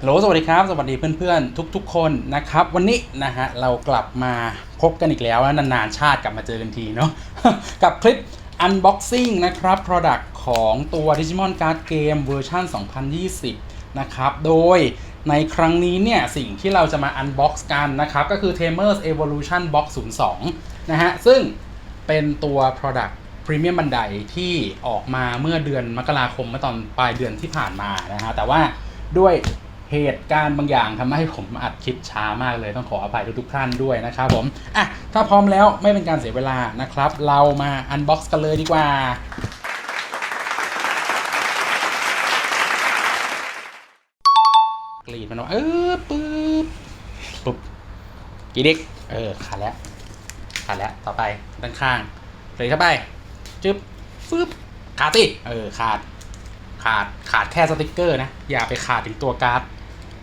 ฮัลโหลสวัสดีครับ สวัสดีเพื่อนๆ ทุก ๆ คนนะครับ วันนี้นะฮะเรากลับมาพบกันอีกแล้วนะนานๆชาติกลับมาเจอกันทีเนาะกับคลิป unboxing นะครับ product ของตัว Digimon Card Game เวอร์ชัน2020 นะครับ โดยในครั้งนี้เนี่ย สิ่งที่เราจะมา unbox กันนะครับ ก็คือ Tamers Evolution Box 02 นะฮะ ซึ่งเป็นตัว product พรีเมียมบันไดที่ออกมาเมื่อเดือนมกราคมเมื่อตอนปลายเดือนที่ผ่านมานะฮะแต่ว่าด้วย เหตุการณ์บางอย่างทำให้ผมอัดคลิปช้ามากเลยต้องขออภัยทุกๆท่านด้วยนะครับผมอะถ้าพร้อมแล้วไม่เป็นการเสียเวลานะครับ เรามาอันบ็อกซ์กันเลยดีกว่ากรีดมันว่าเออปึ๊บปุ๊บกีดิกเออขาดแล้วขาดแล้วต่อไปด้านข้างเลยเข้าไปจึ๊บฟึบขาดสิเออขาด ขาดขาดแค่สติกเกอร์นะ อย่าไปขาดถึงตัวการ์ด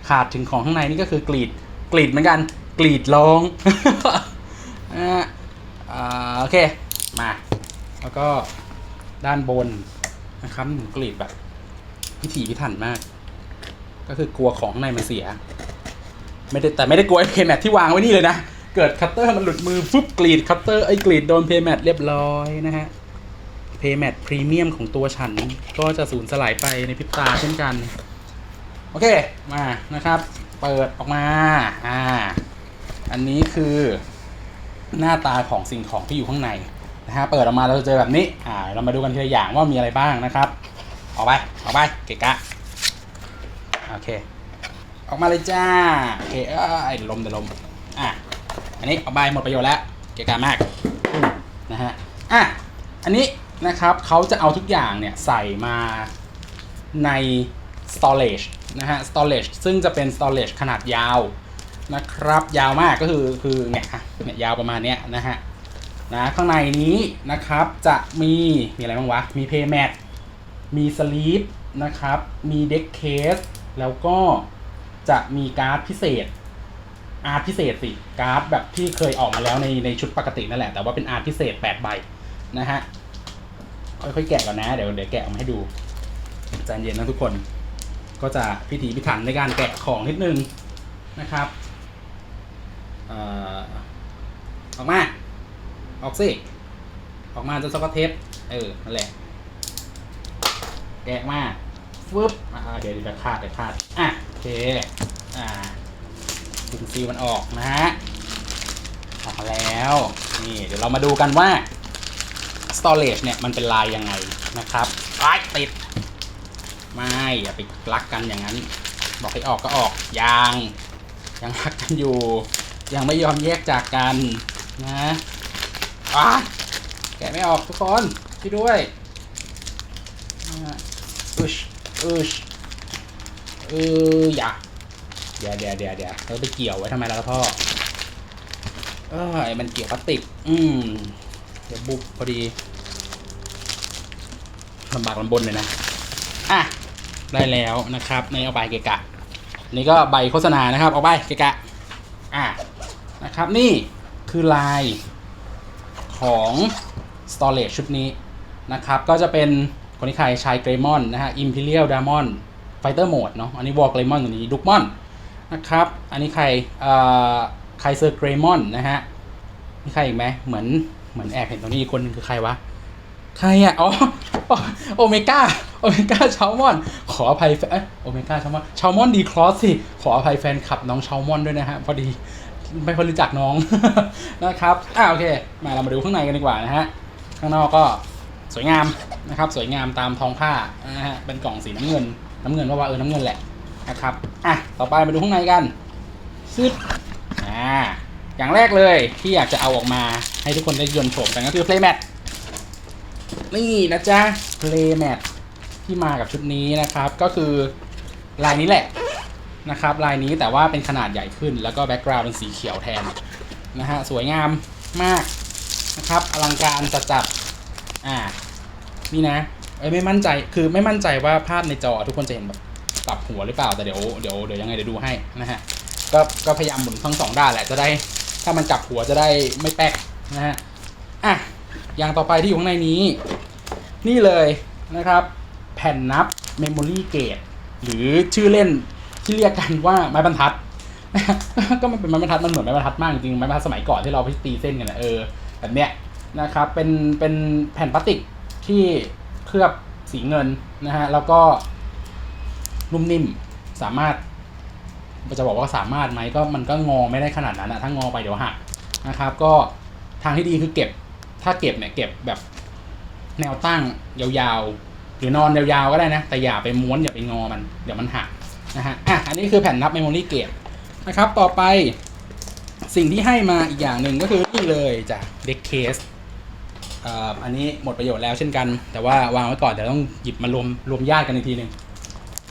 ขาดถึงของข้างในนี่ก็คือกรีดกรีดเหมือนกัน กรีดร้องโอเคมา แล้วก็ด้านบนนะครับกรีดแบบพิถีพิถันมาก ก็คือกลัวของข้างในมันเสีย ไม่ได้แต่ไม่ได้กลัวไอ้เพย์แมทที่วางไว้นี่เลยนะ เกิดคัตเตอร์มันหลุดมือฟึบกรีดคัตเตอร์ไอ้กรีดโดนเพย์แมทเรียบร้อยนะฮะเพย์แมทพรีเมียมของตัวฉัน ก็จะสูญสลายไปในพริบตาเช่นกัน โอเคมานะครับ เปิดออกมาอ่าอันนี้คือหน้าตาของสิ่งของที่อยู่ข้างในนะฮะเปิดออกมาเราจะเจอแบบนี้อ่าเรามาดูกันทีละอย่างว่ามีอะไรบ้างนะครับ ออกไปออกไปเกะกะโอเค ออกมาเลยจ้าโอเคเอ้ยลมแต่ลมอะอันนี้ออกไปหมดประโยชน์แล้วเกะกะมากนะฮะอะอันนี้นะครับเขาจะเอาทุกอย่างเนี่ยใส่มาใน storage นะฮะ storage ซึ่งจะเป็น storage ขนาดยาวนะครับ ยาวมากก็คือคือเนี่ยเนี่ยยาวประมาณเนี้ยนะฮะนะข้างในนี้นะครับจะมีมีอะไรบ้างวะ มี paymat มี sleep นะครับ มี deck case แล้วก็จะมีการ์ดพิเศษ อาร์ตพิเศษสิ การ์ดแบบที่เคยออกมาแล้วในในชุดปกตินั่นแหละ แต่ว่าเป็นอาร์ตพิเศษ8ใบนะฮะค่อยๆแกะก่อนนะ เดี๋ยวเดี๋ยวแกะออกมาให้ดูใจเย็นนะทุกคน ก็จะพิถีพิถันในการแกะของนิดนึงนะครับเอ่อออกมา ออกสิ ออกมาจะสกอตเทปเออ นั่นแหละ แกะมาฟึบอ่าเดี๋ยวเดี๋ยวขาดเดี๋ยวขาด อะ โอเค อ่าดึงซีมันออกนะฮะ ออกแล้ว นี่ เดี๋ยวเรามาดูกันว่า storage เนี่ย มันเป็นลายยังไงนะครับไอ้ติด ไม่อย่าไปรักกันอย่างนั้น บอกให้ออกก็ออกยังยังรักกันอยู่ ยังไม่ยอมแยกจากกันนะอะแกะไม่ออกทุกคนช่วยด้วยอะอึชอึชเอออย่าเดี๋ยวเดี๋ยวเดี๋ยวเดี๋ยวเราไปเกี่ยวไว้ทำไมล่ะพ่อเออมันเกี่ยวพลาสติก อืม เดี๋ยวบุบพอดีลำบากลำบนเลยนะ อะ ได้แล้วนะครับในเอาใบเกะกะ นี่ก็ใบโฆษณานะครับ เอาใบเกะกะอะนะครับนี่คือลายของ storage ชุดนี้นะครับ ก็จะเป็นคนที่ใครชายเกรมอนนะฮะ Imperial Diamond Fighter Mode เนาะอันนี้ War Greymon ตัวนี้ดุกมอนนะครับ อันนี้ใครเอ่อใครเซอร์เกรมอนนะฮะมีใครอีกไหมเหมือนเหมือนแอบเห็นตรงนี้อีกคนนึงคือใครวะ ใครอะ อ๋อ โอเมก้า โอเมก้าชาวมอน ขออภัยแฟนโอเมก้าชาวมอนชาวมอนดีครอสสิ ขออภัยแฟนคลับน้องชาวมอนด้วยนะฮะ พอดีไม่ค่อยรู้จักน้องนะครับ อ่าโอเค มาเรามาดูข้างในกันดีกว่านะฮะ ข้างนอกก็สวยงามนะครับ สวยงามตามทองผ้านะฮะ เป็นกล่องสีน้ำเงิน น้ำเงินว่าว่าเออ น้ำเงินแหละนะครับ อะ ต่อไปมาดูข้างในกันซึบอ่า อย่างแรกเลยที่อยากจะเอาออกมาให้ทุกคนได้ยนต์โฉมกันก็คือ playmat นี่นะจ๊ะ playmat ที่มากับชุดนี้นะครับ ก็คือลายนี้แหละนะครับ ลายนี้แต่ว่าเป็นขนาดใหญ่ขึ้น แล้วก็แบ็กกราวด์เป็นสีเขียวแทนนะฮะสวยงามมากนะครับอลังการจัดจัดๆอ่านี่นะไม่มั่นใจคือไม่มั่นใจว่าภาพในจอทุกคนจะเห็นแบบปรับหัวหรือเปล่าแต่เดี๋ยวเดี๋ยวเดี๋ยวยังไงเดี๋ยวดูให้นะฮะก็ก็พยายามหมุนทั้งสองด้านแหละจะได้ ถ้ามันกลับหัวจะได้ไม่แป๊กนะฮะอะอย่างต่อไปที่อยู่ข้างในนี้ นี่เลยนะครับ ผ่นนับ Memory Gate หรือชื่อเล่นที่เรียกกันว่าไม้บรรทัด ก็มันเป็นไม้บรรทัดมันเหมือนไม้บรรทัดมากจริงๆไม้บรรทัดสมัยก่อนที่เราไปตีเส้นกันนะเออแบบเนี้ยนะครับเป็นเป็นแผ่นพลาสติกที่เคลือบสีเงินนะฮะแล้วก็นุ่มนิ่มสามารถจะบอกว่าสามารถไหมก็มันก็งอไม่ได้ขนาดนั้นอะถ้างอไปเดี๋ยวหักนะครับ ก็ทางที่ดีคือเก็บ ถ้าเก็บเนี่ยเก็บแบบแนวตั้งยาวๆ รือนอนยาวๆก็ได้นะ แต่อย่าไปม้วนอย่าไปงอมัน เดี๋ยวมันหักนะฮะอะอันนี้คือแผ่นนับเมมโมรี่เกตนะครับ ต่อไปสิ่งที่ให้มาอีกอย่างหนึ่งก็คือนี่เลยจากเด็กเคสอันนี้หมดประโยชน์แล้วเช่นกัน แต่ว่าวางไว้ก่อนเดี๋ยวต้องหยิบมารวมรวมญาติกันอีกทีหนึ่ง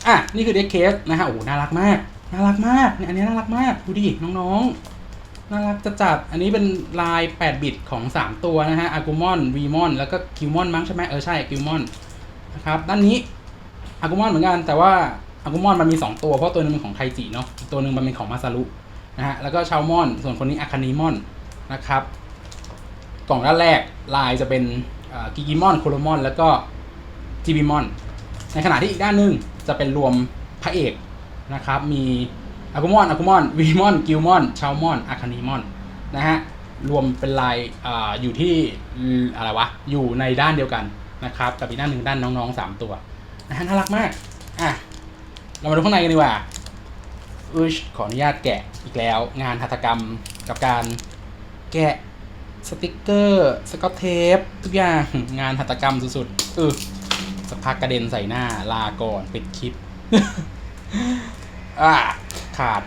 อะนี่คือเด็กเคสนะฮะโอ้โหน่ารักมากน่ารักมากเนี่ยอันนี้น่ารักมากดูดิน้องๆน่ารักจะจัดอันนี้เป็นลาย 8 บิตของ 3 ตัวนะฮะอ g กูมอนวีมอนแล้วก็คิวมอนมั้งใช่ไหมเออใช่คิวมอน นะครับด้านนี้อากูมอนเหมือนกันแต่ว่าอากูมอนมันมี 2 ตัวเพราะตัวหนึงเป็นของไทจิเนาะตัวหนึ่งมันเป็นของมาซารุนะฮะแล้วก็ชาวมอน ส่วนคนนี้อาคานิมอนนะครับ กล่องด้านแรกลายจะเป็นกิกิมอนโคโลมอน แล้วก็จิบิมอน ในขณะที่อีกด้านหนึงจะเป็นรวมพระเอกนะครับ มีอากุมอนอากุมอนวีมอนกิลมอนชาวมอนอาคานิมอนนะฮะรวมเป็นลายออยู่ที่อะไรวะอยู่ในด้านเดียวกัน นะครับกับอีกด้านหนึ่งด้านน้องๆสามตัวนะฮะน่ารักมากอะเรามาดูข้างในกันดีกว่าอุชขออนุญาตแกะอีกแล้ว งานหัตถกรรมกับการแกะสติกเกอร์สกอตเทปทุกอย่างงานหัตถกรรมสุดๆเออสักพักกระเด็นใส่หน้าลาก่อนปิดคลิปอ่าขาด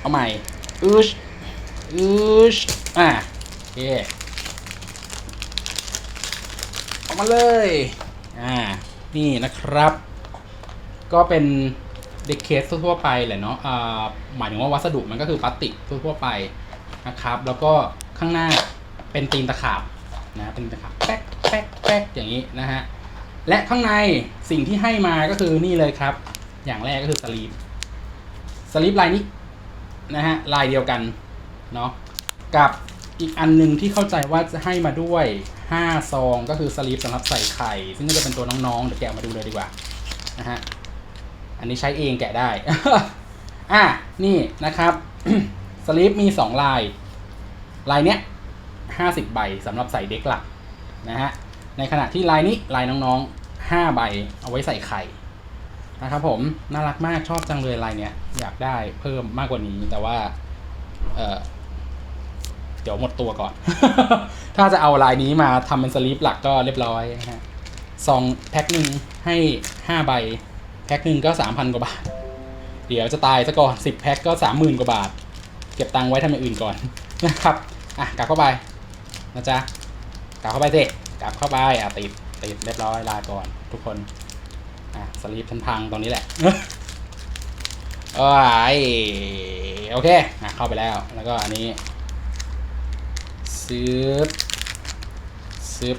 เอาใหม่อืชอืชอะโอเค ออกมาเลย อ่า นี่นะครับ ก็เป็นเด็กเคสทั่วไปแหละเนาะอ่าหมายถึงว่าวัสดุมันก็คือพลาสติกทั่วไปนะครับ แล้วก็ข้างหน้าเป็นตีนตะขาบนะเป็นตะขาบแป๊กแป๊กแป๊กอย่างนี้นะฮะ และข้างในสิ่งที่ให้มาก็คือนี่เลยครับ อย่างแรกก็คือสลีปสลีปลายนี้นะฮะลายเดียวกันเนาะกับอีกอันหนึงที่เข้าใจว่าจะให้มาด้วย 5 ซองก็คือสลีปสำหรับใส่ไข่ ซึ่งก็จะเป็นตัวน้องๆ เดี๋ยวแกะมาดูเลยดีกว่านะฮะอันนี้ใช้เองแกะได้ อะนี่นะครับสลีปมี 2 ลาย ลายเนี้ย50 ใบสำหรับใส่เด็กหลักนะฮะในขณะที่ลายนี้ลายน้องๆห้าใบเอาไว้ใส่ไข่นะครับผมน่ารักมากชอบจังเลยลายเนี้ยอยากได้เพิ่มมากกว่านี้แต่ว่าเออ เดี๋ยวหมดตัวก่อน ถ้าจะเอาลายนี้มาทำเป็นสลีปหลักก็เรียบร้อยนะฮะซองแพ็คหนึ่งให้ห้าใบ แพ็คหนึ่งก็สามพันกว่าบาท เดี๋ยวจะตายซะก่อนสิบแพ็คก็สามหมื่นกว่าบาท เก็บตังค์ไว้ทำอย่างอื่นก่อนนะครับ อะกลับเข้าไปนะจ๊ะกลับเข้าไปสิกลับเข้าไปอะติดติดเรียบร้อยลาก่อน ทุกคน อะสลีปฉันพังตรงนี้แหละโอ้ยโอเคอะเข้าไปแล้ว แล้วก็อันนี้ ซึบซึบ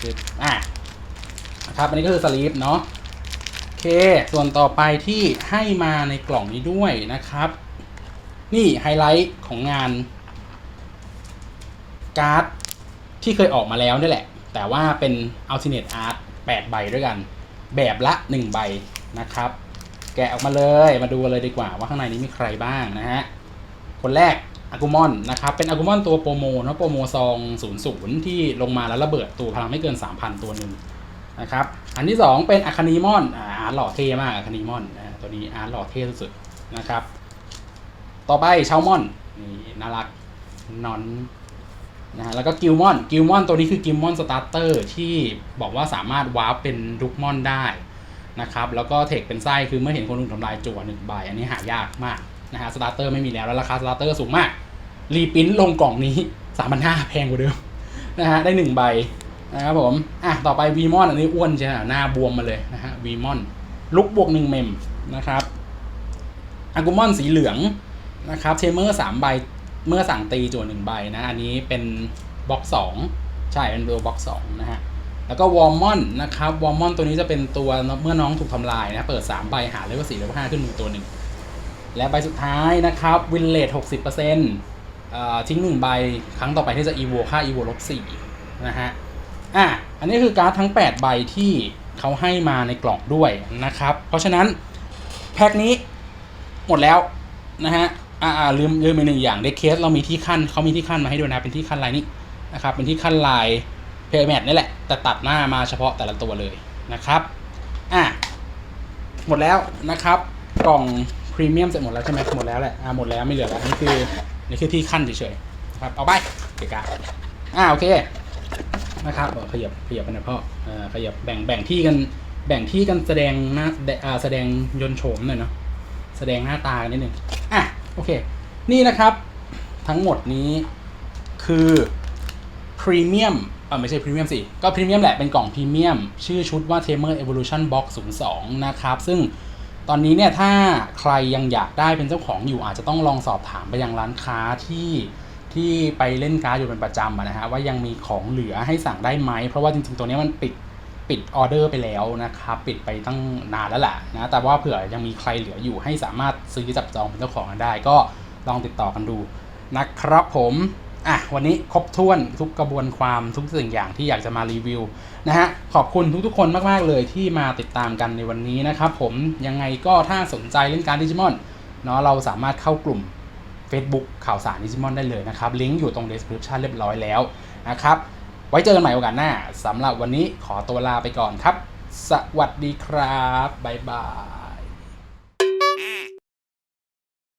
ซึบอะนะครับ อันนี้ก็คือสลีปเนาะโอเค ส่วนต่อไปที่ให้มาในกล่องนี้ด้วยนะครับ นี่ไฮไลท์ของงาน การ์ดที่เคยออกมาแล้วนี่แหละ แต่ว่าเป็น alternate art 8 ใบด้วยกัน แบบละ 1 ใบนะครับ แกะออกมาเลยมาดูเลยดีกว่าว่าข้างในนี้มีใครบ้างนะฮะ คนแรก อากูมอนนะครับ เป็นอากูมอนตัวโปรโมนะโปรโมซอง00ที่ลงมาแล้วระเบิดตัวพลังไม่เกิน 3,000 ตัวหนึ่งนะครับ อันที่ 2 เป็นอะคานีมอนอ่าร์หล่อเท่มากอะคานีมอนตัวนี้อาร์หล่อเท่สุดๆนะครับ ต่อไปเชามอนนี่น่ารักนอนนะฮะแล้วก็กิลมอนกิลมอนตัวนี้คือกิลมอนสตาร์เตอร์ที่บอกว่าสามารถวาร์ปเป็นลุกมอนได้นะครับ แล้วก็เทคเป็นไส้คือเมื่อเห็นคนอื่นทำลายจั่วหนึ่งใบอันนี้หายากมากนะฮะสตาร์เตอร์ไม่มีแล้วแล้วราคาสตาร์เตอร์สูงมาก รีปรินท์ลงกล่องนี้3ามพันห้าแพงกว่าเดิมนะฮะได้หนึ่งใบนะครับผมอะต่อไปวีมอนอันนี้อ้วนใช่ไหมหน้าบวมมาเลยนะฮะวีมอนลุกบวกหนึ่งเมมนะครับอากูมอนสีเหลืองนะครับเทเมอร์สามใบเมื่อสั่งตีจั่วหนึ่งใบนะ อันนี้เป็นบล็อกสองใช่ เป็นตัวบล็อกสองนะฮะแล้วก็วอร์มอนนะครับวอร์มอนตัวนี้จะเป็นตัวเมื่อน้องถูกทำลายนะ เปิด 3 ใบหาเลเวลสี่เลเวลห้าขึ้นมือตัวหนึ่งและใบสุดท้ายนะครับวินเลทหกสิบเปอร์เซ็นต์ ทิ้งหนึ่งใบครั้งต่อไปที่จะอีโวค่าอีโวลบสี่นะฮะอะอันนี้คือการ์ดทั้ง 8 ใบที่เขาให้มาในกล่องด้วยนะครับ เพราะฉะนั้นแพ็คนี้หมดแล้วนะฮะอ่าอ่าลืมลืมไปหนึ่งอย่างเด็กเคสเรามีที่ขั้นเขามีที่ขั้นมาให้ด้วยนะเป็นที่ขั้นลายนี้นะครับเป็นที่ขั้นลายเพย์แมทนี่แหละแต่ตัดหน้ามาเฉพาะแต่ละตัวเลยนะครับอะหมดแล้วนะครับกล่องพรีเมียมเสร็จหมดแล้วใช่ไหมหมดแล้วแหละอ่าหมดแล้วไม่เหลือแล้วนี่คือ นี่คือที่ขั้นเฉยๆครับเอาไปเกะกะอ่าโอเคนะครับเออขยับขยับไปหน่อยพ่อเออขยับแบ่งแบ่งที่กันแบ่งที่กันแสดงหน้าแสดงยนโฉมหน่อยเนาะแสดงหน้าตากันนิดนึงอะโอเค นี่นะครับทั้งหมดนี้คือพรีเมียมเออไม่ใช่พรีเมียมสิ ก็พรีเมียมแหละเป็นกล่องพรีเมียม ชื่อชุดว่า Tamer Evolution Box 02 นะครับ ซึ่ง ตอนนี้เนี่ยถ้าใครยังอยากได้เป็นเจ้าของอยู่อาจจะต้องลองสอบถามไปยังร้านค้าที่ที่ไปเล่นการ์ดอยู่เป็นประจำะนะฮะว่ายังมีของเหลือให้สั่งได้ไหม เพราะว่าจริงๆ ตัวนี้มันปิดปิดออเดอร์ไปแล้วนะครับปิดไปตั้งนานแล้วแหละนะแต่ว่าเผื่อยังมีใครเหลืออยู่ให้สามารถซื้อจับจองเป็นเจ้าของกันได้ ก็ลองติดต่อกันดูนะครับผม อะวันนี้ครบถ้วนทุกกระบวนความทุกสิ่งอย่างที่อยากจะมารีวิวนะฮะขอบคุณทุกๆคนมากๆเลยที่มาติดตามกันในวันนี้นะครับผมยังไงก็ถ้าสนใจเล่นการดดิจิมอนเนาะเราสามารถเข้ากลุ่ม Facebook ข่าวสารดิจิมอนได้เลยนะครับ ลิงก์อยู่ตรง description เรียบร้อยแล้วนะครับไว้เจอกันใหม่โอกาสหน้าสำหรับวันนี้ขอตัวลาไปก่อนครับ สวัสดีครับบ๊ายบาย